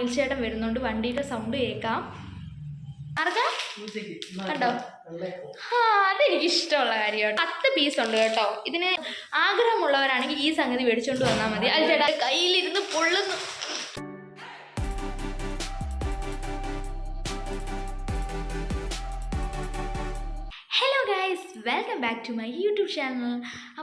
അഖിൽ ചേട്ടൻ വരുന്നുണ്ട്. വണ്ടിയുടെ സൗണ്ട് കേൾക്കാം. കണ്ടോ? ആ അതെനിക്ക് ഇഷ്ടമുള്ള കാര്യമാണ്. പത്ത് പീസ് ഉണ്ട് കേട്ടോ. ഇതിന് ആഗ്രഹമുള്ളവരാണെങ്കിൽ ഈ സംഗതി മേടിച്ചോണ്ട് വന്നാൽ മതി. അഖിൽ ചേട്ടാ കയ്യിലിരുന്ന് പൊള്ളുന്നു. Welcome back to my YouTube channel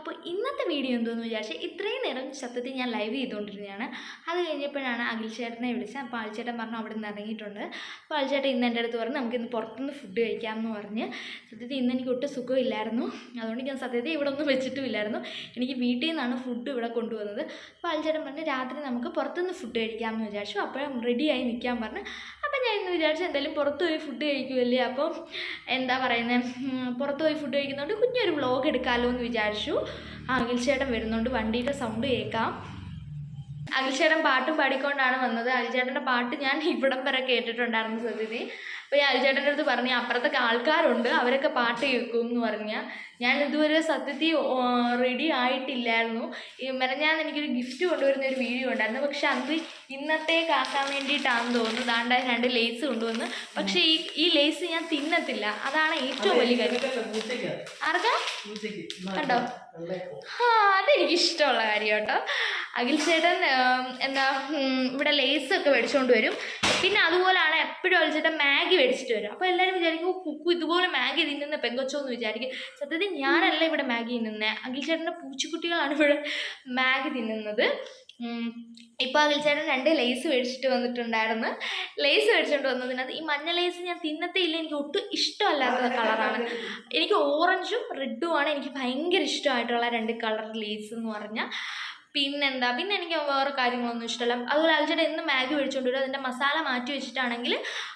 അപ്പോൾ ഇന്നത്തെ വീഡിയോ എന്തോന്ന് വിചാരിച്ച് ഇത്രയും നേരം ശബ്ദത്തിൽ ഞാൻ ലൈവ് ചെയ്തുകൊണ്ടിരുന്നതാണ്. അത് കഴിഞ്ഞപ്പോഴാണ് അഖിൽ ചേട്ടനെ വിളിച്ചത്. അപ്പോൾ ചേട്ടൻ പറഞ്ഞു അവിടെ നിന്ന് ഇറങ്ങിയിട്ടുണ്ട്. അപ്പോൾ ചേട്ടൻ ഇന്ന് എന്റെ അടുത്ത് പറഞ്ഞു നമുക്കിന്ന് പുറത്തുനിന്ന് ഫുഡ് കഴിക്കാമെന്ന് പറഞ്ഞ്. സത്യത്തിൽ ഇന്ന് എനിക്ക് ഒട്ടും സുഖമില്ലായിരുന്നു. അതുകൊണ്ട് ഞാൻ സത്യത്തിൽ ഇവിടെ ഒന്നും വെച്ചിട്ടുമില്ലായിരുന്നു. എനിക്ക് വീട്ടിൽ നിന്നാണ് ഫുഡ് ഇവിടെ കൊണ്ടുവന്നത്. അപ്പോൾ അഖിൽ ചേട്ടൻ പറഞ്ഞു രാത്രി നമുക്ക് പുറത്തുനിന്ന് ഫുഡ് കഴിക്കാമെന്ന് വിചാരിച്ചു. അപ്പോഴും റെഡിയായി നിൽക്കാൻ പറഞ്ഞു. അപ്പം വിചാരിച്ച് എന്തായാലും പുറത്ത് പോയി ഫുഡ് കഴിക്കുമല്ലേ അപ്പം എന്താ പറയുന്നത് പുറത്ത് പോയി ഫുഡ് കഴിക്കുന്നതുകൊണ്ട് കുഞ്ഞൊരു വ്ളോഗ് എടുക്കാമല്ലോ എന്ന് വിചാരിച്ചു. ആ അഖിൽ ചേട്ടൻ വരുന്നുണ്ട്. വണ്ടിയുടെ സൗണ്ട് കേൾക്കാം. അഖിൽ ചേട്ടൻ പാട്ടും പാടിക്കൊണ്ടാണ് വന്നത്. അഖിൽ ചേട്ടന്റെ പാട്ട് ഞാൻ ഇവിടം വരെ കേട്ടിട്ടുണ്ടായിരുന്നു സത്യത്തിൽ അപ്പോൾ ഞാൻ അരിചേട്ടന്റെ അടുത്ത് പറഞ്ഞു അപ്പുറത്തൊക്കെ ആൾക്കാരുണ്ട് അവരൊക്കെ പാട്ട് കേൾക്കും എന്ന് പറഞ്ഞാൽ ഞാൻ ഇതുവരെ സത്യത്തിൽ റെഡി ആയിട്ടില്ലായിരുന്നു. ഞാൻ എനിക്കൊരു ഗിഫ്റ്റ് കൊണ്ടുവരുന്ന ഒരു വീഡിയോ ഉണ്ടായിരുന്നു. പക്ഷെ ഇന്നത്തെ കാക്കാൻ വേണ്ടിയിട്ടാണെന്ന് തോന്നുന്നു. ദാണ്ട രണ്ട് ലേസ് കൊണ്ടുവന്ന്. പക്ഷേ ഈ ഈ ലേസ് ഞാൻ തിന്നത്തില്ല. അതാണ് ഏറ്റവും വലിയ കാര്യം. ആർക്കാ? കണ്ടോ? ആ അതെനിക്കിഷ്ടമുള്ള കാര്യം കേട്ടോ അഖിൽ ചേട്ടൻ എന്താ ഇവിടെ ലേസ് ഒക്കെ മേടിച്ചുകൊണ്ട് വരും. പിന്നെ അതുപോലാണ് എപ്പോഴും അഖിൽ ചേട്ടൻ മാഗി മേടിച്ചിട്ട് വരും. അപ്പോൾ എല്ലാവരും വിചാരിക്കും "ഓ, കുക്കു ഇതുപോലെ മാഗി തിന്നുന്ന പെങ്കൊച്ചോ എന്ന് വിചാരിക്കും. സത്യത്തിൽ ഞാനല്ല ഇവിടെ മാഗി തിന്നുന്നത് അഖിൽ ചേട്ടന്റെ പൂച്ചക്കുട്ടികളാണ് ഇവിടെ മാഗി തിന്നുന്നത്. ഇപ്പോൾ അഖിൽ ചേട്ടൻ രണ്ട് ലേസ് മേടിച്ചിട്ട് വന്നിട്ടുണ്ടായിരുന്നു. ലേസ് മേടിച്ചുകൊണ്ട് വന്നതിനകത്ത് ഈ മഞ്ഞ ലേസ് ഞാൻ തിന്നത്തേ ഇല്ല. എനിക്ക് ഒട്ടും ഇഷ്ടമല്ലാത്ത കളറാണ്. എനിക്ക് ഓറഞ്ചും റെഡുമാണ് എനിക്ക് ഭയങ്കര ഇഷ്ടമായിട്ടുള്ള രണ്ട് കളർ ലേസ് എന്ന് പറഞ്ഞാൽ പിന്നെന്താ? പിന്നെ എനിക്ക് വേറെ കാര്യങ്ങളൊന്നും ഇഷ്ടമല്ല അതുപോലെ അൽച്ചേട്ടൻ എന്ന് മാഗി മേടിച്ചുകൊണ്ട് വരും? അതിന്റെ മസാല മാറ്റി വെച്ചിട്ടാണെങ്കിൽ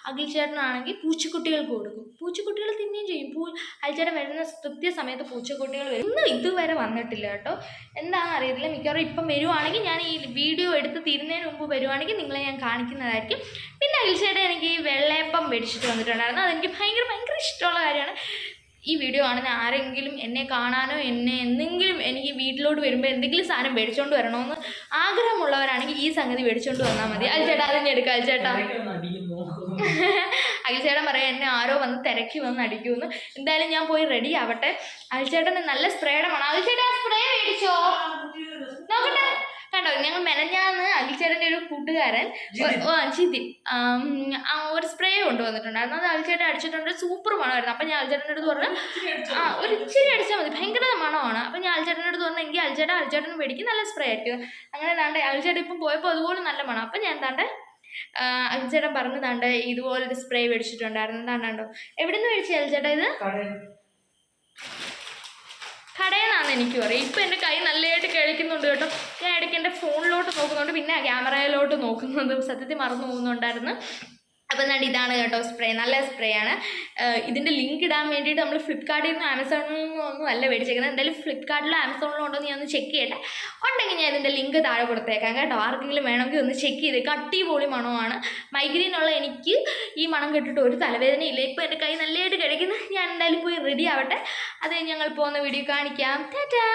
അഖിൽ ചേട്ടനാണെങ്കിൽ പൂച്ചക്കുട്ടികൾക്ക് കൊടുക്കും. പൂച്ചക്കുട്ടികൾ തിന്നുകയും ചെയ്യും. പൂ അൽച്ചേട്ടൻ വരുന്ന കൃത്യ സമയത്ത് പൂച്ചക്കുട്ടികൾ വരും. ഇന്നും ഇതുവരെ വന്നിട്ടില്ല കേട്ടോ. എന്താണെന്ന് അറിയത്തില്ല. മിക്കവാറും ഇപ്പം വരുവാണെങ്കിൽ ഞാൻ ഈ വീഡിയോ എടുത്ത് തീരുന്നതിന് മുമ്പ് വരുവാണെങ്കിൽ നിങ്ങളെ ഞാൻ കാണിക്കുന്നതായിരിക്കും. പിന്നെ അഖിൽ ചേട്ടൻ എനിക്ക് ഈ വെള്ളയപ്പം മേടിച്ചിട്ട് വന്നിട്ടുണ്ടായിരുന്നു. അതെനിക്ക് ഭയങ്കര ഭയങ്കര കാര്യമാണ് ഈ വീഡിയോ കാണുന്ന ആരെങ്കിലും എന്നെ കാണാനോ എന്നെ എന്തെങ്കിലും എനിക്ക് വീട്ടിലോട്ട് വരുമ്പോൾ എന്തെങ്കിലും സാധനം മേടിച്ചോണ്ട് വരണമെന്ന് ആഗ്രഹമുള്ളവരാണെങ്കിൽ ഈ സംഗതി മേടിച്ചോണ്ട് വന്നാൽ മതി. അൽ ചേട്ടാ അതിന് എടുക്കാം അൽ ചേട്ടാ. അഖിൽ ചേട്ടൻ പറയാം എന്നെ ആരോ വന്ന് തിരക്കി വന്ന് അടിക്കുമെന്ന്. എന്തായാലും ഞാൻ പോയി റെഡി ആവട്ടെ. അൽച്ചേട്ടന് ചേട്ടന് നല്ല സ്പ്രേയുടെ മണം അഖിൽ ചേട്ടാ സ്പ്രേ മേടിച്ചോ? നോക്കട്ടെ. കണ്ടോ? ഞങ്ങൾ മെനഞ്ഞാന്ന് അഖിൽ ചേട്ടന്റെ ഒരു കൂട്ടുകാരൻ ജിതിൻ. ഒരു സ്പ്രേ കൊണ്ടുവന്നിട്ടുണ്ടായിരുന്നു അത് അഖിൽ ചേട്ടൻ അടിച്ചിട്ടുണ്ട്. സൂപ്പർ മണമായിരുന്നു. അപ്പം ഞാൻ അഖിൽ ചേട്ടന്റെ അടുത്ത് പറഞ്ഞു ആ ഒരു ഇച്ചിരി അടിച്ചാൽ മതി. ഭയങ്കര മണമാണ്. അപ്പം ഞാൻ അൽച്ചേട്ടന്റെ അടുത്ത് പറഞ്ഞു എങ്കിൽ അൽച്ചേട്ടൻ അൽച്ചേട്ടൻ മേടിക്കും നല്ല സ്പ്രേ ആയിരിക്കും. അങ്ങനെ താണ്ട് അൽച്ചേട്ടൻ ഇപ്പം പോയപ്പോൾ അതുപോലെ നല്ല മണം. അപ്പം ഞാൻ താണ്ട് അൽച്ചേട്ടൻ പറഞ്ഞു താണ്ട് ഇതുപോലൊരു സ്പ്രേ മേടിച്ചിട്ടുണ്ടായിരുന്നു താണ്ടാണ്ടോ എവിടെ നിന്ന് മേടിച്ചു അൽച്ചേട്ടാ ഇത്? കടയിൽ എനിക്ക് പറയും ഇപ്പം എന്റെ കൈ നല്ലതായിട്ട് കേൾക്കുന്നുണ്ട് കേട്ടോ. ഞാൻ ഇടയ്ക്ക് എന്റെ ഫോണിലോട്ട് നോക്കുന്നുണ്ട്. പിന്നെ ക്യാമറയിലോട്ട് നോക്കുന്നതും സത്യത്തിൽ മറന്നു പോകുന്നുണ്ടായിരുന്നു. അപ്പം ഞാൻ ഇതാണ് കേട്ടോ സ്പ്രേ നല്ല സ്പ്രേ ആണ്. ഇതിന്റെ ലിങ്ക് ഇടാൻ വേണ്ടിയിട്ട് നമ്മൾ ഫ്ലിപ്കാർട്ടിൽ നിന്നും ആമസോണിൽ നിന്നും ഒന്നും അല്ല മേടിച്ചേക്കുന്നത് എന്തായാലും ഫ്ലിപ്കാർട്ടിലോ ആമസോണിലോ ഉണ്ടോ എന്ന് ഞാൻ ഒന്ന് ചെക്ക് ചെയ്യട്ടെ. ഉണ്ടെങ്കിൽ ഞാൻ ഇതിന്റെ ലിങ്ക് താഴെ കൊടുത്തേക്കാം കേട്ടോ. ആർക്കെങ്കിലും വേണമെങ്കിൽ ഒന്ന് ചെക്ക് ചെയ്തേക്കാം അടിപൊളി മണമാണ്. മൈഗ്രീനുള്ള എനിക്ക് ഈ മണം കേട്ടിട്ട് ഒരു തലവേദനയില്ല ഇപ്പോൾ എന്റെ കൈ നല്ലതായിട്ട് കഴിക്കുന്നു ഞാൻ എന്തായാലും പോയി റെഡി ആവട്ടെ. അത് ഞങ്ങൾ പോകുന്ന വീഡിയോ കാണിക്കാം. ടാറ്റാ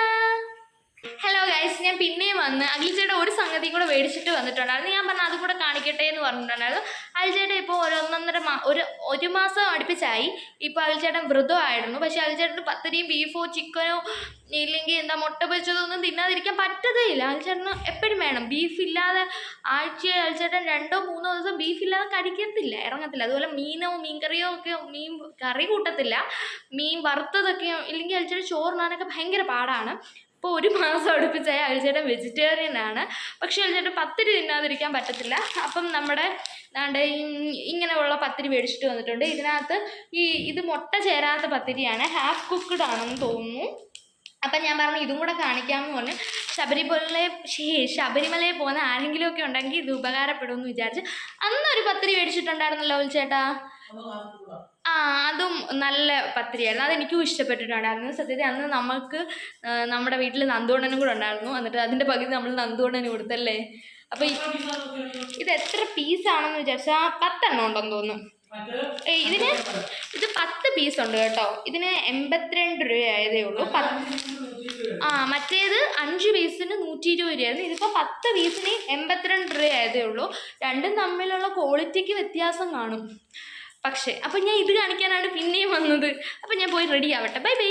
ഹലോ ഗൈസ് ഞാൻ പിന്നെയും വന്ന് അഖിൽജയുടെ ഒരു സംഗതിയും കൂടെ മേടിച്ചിട്ട് വന്നിട്ടുണ്ടായിരുന്നു ഞാൻ പറഞ്ഞു അതും കൂടെ കാണിക്കട്ടെ എന്ന് പറഞ്ഞിട്ടുണ്ടായിരുന്നു. അഖിൽച്ചേട്ടൻ ഇപ്പോൾ ഒരു ഒന്നൊന്നര മാ ഒരു ഒരു മാസം അടുപ്പിച്ചായി. ഇപ്പോൾ അഖിൽച്ചേട്ടൻ വൃതമായിരുന്നു പക്ഷേ അഖിൽച്ചേട്ടന് പത്തരിയും ബീഫോ ചിക്കനോ ഇല്ലെങ്കിൽ എന്താ മുട്ട പൊരിച്ചതൊന്നും തിന്നാതിരിക്കാൻ പറ്റതേ ഇല്ല അഖിൽച്ചേട്ടന് എപ്പോഴും വേണം. ബീഫ് ഇല്ലാതെ ആഴ്ചയിൽ അഖിൽച്ചേട്ടൻ രണ്ടോ മൂന്നോ ദിവസം ബീഫ് ഇല്ലാതെ കഴിക്കത്തില്ല. ഇറങ്ങത്തില്ല. അതുപോലെ മീനോ മീൻകറിയോ ഒക്കെ മീൻ കറി കൂട്ടത്തില്ല. മീൻ വറുത്തതൊക്കെയോ ഇല്ലെങ്കിൽ അഖിൽച്ചേട്ടൻ ചോറിനാനൊക്കെ ഭയങ്കര പാടാണ്. ഇപ്പോൾ ഒരു മാസം അടുപ്പിച്ചായി അഴിച്ചേട്ടൻ വെജിറ്റേറിയൻ ആണ്. പക്ഷേ അഴിച്ചേട്ടൻ പത്തിരി തിന്നാതിരിക്കാൻ പറ്റത്തില്ല. അപ്പം നമ്മുടെ ഈ- ഇങ്ങനെയുള്ള പത്തിരി മേടിച്ചിട്ട് വന്നിട്ടുണ്ട്. ഇതിനകത്ത് ഈ ഇത് മുട്ട ചേരാത്ത പത്തിരിയാണ്. ഹാഫ് കുക്ക്ഡ് ആണെന്ന് തോന്നുന്നു. അപ്പം ഞാൻ പറഞ്ഞു ഇതും കൂടെ കാണിക്കാമെന്ന് പറഞ്ഞു. ശബരിമല ശബരിമലയിൽ പോകുന്ന ആരെങ്കിലുമൊക്കെ ഉണ്ടെങ്കിൽ ഇത് ഉപകാരപ്പെടുമെന്ന് വിചാരിച്ച് അന്നൊരു പത്തിരി മേടിച്ചിട്ടുണ്ടായിരുന്നല്ലോ ചേട്ടാ ആ അതും നല്ല പത്തിരിയായിരുന്നു. അതെനിക്കും ഇഷ്ടപ്പെട്ടിട്ടുണ്ടായിരുന്നു. സത്യത്തിൽ അന്ന് നമ്മൾക്ക് നമ്മുടെ വീട്ടിൽ നന്ദുകൊണ്ടനും കൂടെ ഉണ്ടായിരുന്നു. എന്നിട്ട് അതിന്റെ പകുതി നമ്മൾ നന്ദുകൊണ്ടന് കൊടുത്തല്ലേ? അപ്പോൾ ഇത് എത്ര പീസാണെന്ന് വിചാരിച്ചാൽ പത്തെണ്ണം ഉണ്ടെന്ന് തോന്നുന്നു. ഇതിന് ഇത് പത്ത് പീസ് ഉണ്ട് കേട്ടോ. ഇതിന് എൺപത്തിരണ്ട് രൂപയായതേ ഉള്ളൂ. പത്ത് ആ മറ്റേത് അഞ്ച് പീസിന് നൂറ്റി ഇരുപത് രൂപയായിരുന്നു. ഇതിപ്പോൾ പത്ത് പീസിന് എൺപത്തിരണ്ട് രൂപ ആയതേ ഉള്ളൂ. രണ്ടും തമ്മിലുള്ള ക്വാളിറ്റിക്ക് വ്യത്യാസം കാണും. പക്ഷേ അപ്പം ഞാൻ ഇത് കാണിക്കാനാണ് പിന്നെയും വന്നത്. അപ്പം ഞാൻ പോയി റെഡി ആവട്ടെ. ബൈ ബൈ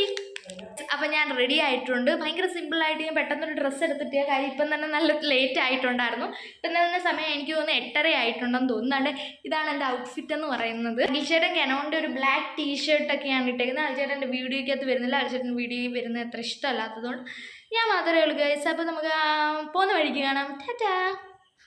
അപ്പം ഞാൻ റെഡി ആയിട്ടുണ്ട്. ഭയങ്കര സിമ്പിളായിട്ട് ഞാൻ പെട്ടെന്നൊരു ഡ്രസ്സ് എടുത്തിട്ട് കാര്യം ഇപ്പം തന്നെ നല്ല ലേറ്റ് ആയിട്ടുണ്ടായിരുന്നു. ഇപ്പം തന്നെ സമയം എനിക്ക് തോന്നുന്നു എട്ടര ആയിട്ടുണ്ടെന്ന് തോന്നുന്നുണ്ട് ഇതാണ് എന്റെ ഔട്ട്ഫിറ്റ് എന്ന് പറയുന്നത്. അഖിൽചേട്ടൻ കെനോന്റെ ഒരു ബ്ലാക്ക് ടീഷർട്ടൊക്കെയാണ് ഇട്ടേക്കുന്നത്. എന്റെ വീഡിയോയ്ക്കകത്ത് വരുന്നില്ല. അഖിൽചേട്ടൻ വീഡിയോയിൽ വരുന്നത് അത്ര ഇഷ്ടമല്ലാത്തതുകൊണ്ട് ഞാൻ മാത്രമേ ഉള്ളൂ ഗൈസ് അപ്പോൾ നമുക്ക് പോകുന്ന വഴിക്ക് കാണാം. ടാറ്റാ.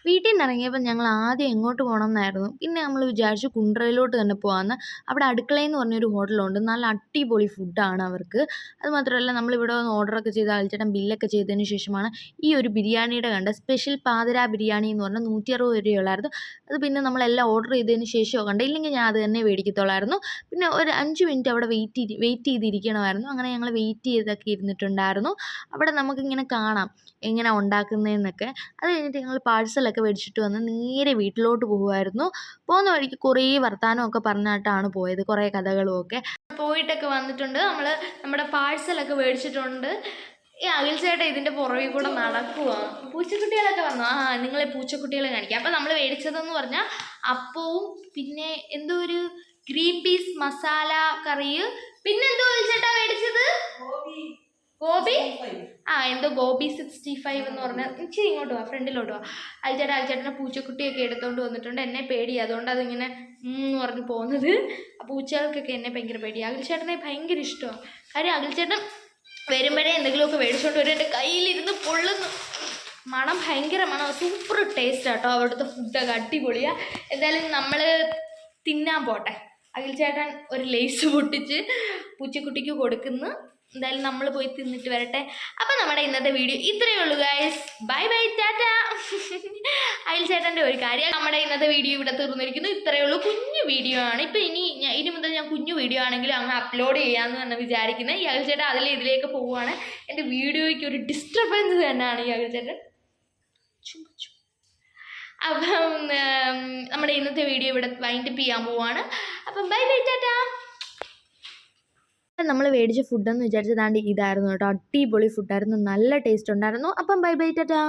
വീട്ടിൽ നിന്ന് ഇറങ്ങിയപ്പോൾ ഞങ്ങൾ ആദ്യം എങ്ങോട്ട് പോകണം എന്നായിരുന്നു പിന്നെ നമ്മൾ വിചാരിച്ചു കുണ്ട്രയിലോട്ട് തന്നെ പോകാമെന്ന് അവിടെ അടുക്കളയെന്ന് പറഞ്ഞൊരു ഹോട്ടലുണ്ട്. നല്ല അടിപൊളി ഫുഡാണ് അവർക്ക്. അത് മാത്രമല്ല നമ്മളിവിടെ വന്ന് ഓർഡറൊക്കെ ചെയ്ത് അയച്ചിട്ട് ബില്ലൊക്കെ ചെയ്തതിന് ശേഷമാണ് ഈ ഒരു ബിരിയാണിയുടെ കണ്ട സ്പെഷ്യൽ പാതിര ബിരിയാണി എന്ന് പറഞ്ഞാൽ നൂറ്റി അറുപത് രൂപയുള്ളായിരുന്നു. അത് പിന്നെ നമ്മളെല്ലാം ഓർഡർ ചെയ്തതിന് ശേഷമോ കണ്ട. ഇല്ലെങ്കിൽ ഞാൻ അത് തന്നെ മേടിക്കത്തുള്ളായിരുന്നു പിന്നെ ഒരു അഞ്ച് മിനിറ്റ് അവിടെ വെയിറ്റ് ചെയ്ത് വെയിറ്റ് ചെയ്തിരിക്കണമായിരുന്നു. അങ്ങനെ ഞങ്ങൾ വെയിറ്റ് ചെയ്തൊക്കെ ഇരുന്നിട്ടുണ്ടായിരുന്നു. അവിടെ നമുക്കിങ്ങനെ കാണാം എങ്ങനെ ഉണ്ടാക്കുന്നതെന്നൊക്കെ അത് കഴിഞ്ഞിട്ട് ഞങ്ങൾ പാഴ്സലൊക്കെ മേടിച്ചിട്ട് വന്ന് നേരെ വീട്ടിലോട്ട് പോകുമായിരുന്നു പോകുന്ന വഴിക്ക് കുറേ വർത്തമാനമൊക്കെ പറഞ്ഞിട്ടാണ് പോയത് കുറേ കഥകളും ഒക്കെ പോയിട്ടൊക്കെ വന്നിട്ടുണ്ട്. നമ്മൾ നമ്മുടെ പാഴ്സലൊക്കെ മേടിച്ചിട്ടുണ്ട്. ഈ അഖിൽ ചേട്ടാ ഇതിന്റെ പുറകിൽ കൂടെ നടക്കുക പൂച്ചക്കുട്ടികളൊക്കെ വന്നു? ആ നിങ്ങളെ പൂച്ചക്കുട്ടികളെ കാണിക്കാം. അപ്പം നമ്മൾ മേടിച്ചതെന്ന് പറഞ്ഞാൽ അപ്പവും പിന്നെ എന്തോ ഒരു ഗ്രീൻ പീസ് മസാല കറി പിന്നെന്തോ ചേട്ടാ മേടിച്ചത്? ഗോപി? ആ എന്തോ ഗോപി സിക്സ്റ്റി ഫൈവ് എന്ന് പറഞ്ഞാൽ ഇച്ചിരി ഇങ്ങോട്ട് വാ ഫ്രണ്ടിലോട്ട് വാ. അയച്ചേട്ടൻ അൽച്ചേട്ടനെ പൂച്ചക്കുട്ടിയൊക്കെ എടുത്തോണ്ട് വന്നിട്ടുണ്ട്. എന്നെ പേടി അതുകൊണ്ട് അതിങ്ങനെ എന്ന് പറഞ്ഞ് പോകുന്നത് ആ പൂച്ചകൾക്കൊക്കെ എന്നെ ഭയങ്കര പേടി. അഖിൽച്ചേട്ടനെ ഭയങ്കര ഇഷ്ടമാണ് കാര്യം അഖിൽച്ചേട്ടൻ വരുമ്പോഴേ എന്തെങ്കിലുമൊക്കെ മേടിച്ചുകൊണ്ട് വരും. എന്റെ കയ്യിലിരുന്ന് പൊള്ളുന്നു. മണം ഭയങ്കര മണം. സൂപ്പർ ടേസ്റ്റ് ആട്ടോ അവിടുത്തെ ഫുഡൊക്കെ അടിപൊളിയാണ് എന്തായാലും നമ്മൾ തിന്നാൻ പോട്ടെ. അഖിൽ ചേട്ടൻ ഒരു ലേസ് പൊട്ടിച്ച് പൂച്ചക്കുട്ടിക്ക് കൊടുക്കുന്നു. എന്തായാലും നമ്മൾ പോയി തിന്നിട്ട് വരട്ടെ. അപ്പം നമ്മുടെ ഇന്നത്തെ വീഡിയോ ഇത്രയേ ഉള്ളൂ ഗൈസ് ബൈ ബൈ ടാറ്റ. അയൽ ചേട്ടന്റെ ഒരു കാര്യം. നമ്മുടെ ഇന്നത്തെ വീഡിയോ ഇവിടെ തീർന്നിരിക്കുന്നു. ഇത്രയേ ഉള്ളൂ. കുഞ്ഞു വീഡിയോ ആണ്. ഇപ്പം ഇനി ഇനി മുതൽ ഞാൻ കുഞ്ഞു വീഡിയോ ആണെങ്കിലും അങ്ങ് അപ്ലോഡ് ചെയ്യാമെന്ന് തന്നെ വിചാരിക്കുന്നത് ഈ അഖിൽ ചേട്ടൻ അതിൽ ഇതിലേക്ക് പോവുകയാണ് എന്റെ വീഡിയോയ്ക്ക് ഒരു ഡിസ്റ്റർബൻസ് തന്നെയാണ് ഈ അഖിൽ ചേട്ടൻ. അപ്പം നമ്മുടെ ഇന്നത്തെ വീഡിയോ ഇവിടെ വൈൻഡപ്പ് ചെയ്യാൻ പോവാണ് അപ്പം ബൈ ബൈ ടാറ്റാ. നമ്മൾ മേടിച്ച ഫുഡെന്ന് വിചാരിച്ചതാണ്ട് ഇതായിരുന്നു കേട്ടോ. അടിപൊളി ഫുഡായിരുന്നു നല്ല ടേസ്റ്റ് ഉണ്ടായിരുന്നു. അപ്പം ബൈ ബൈ ടാറ്റാ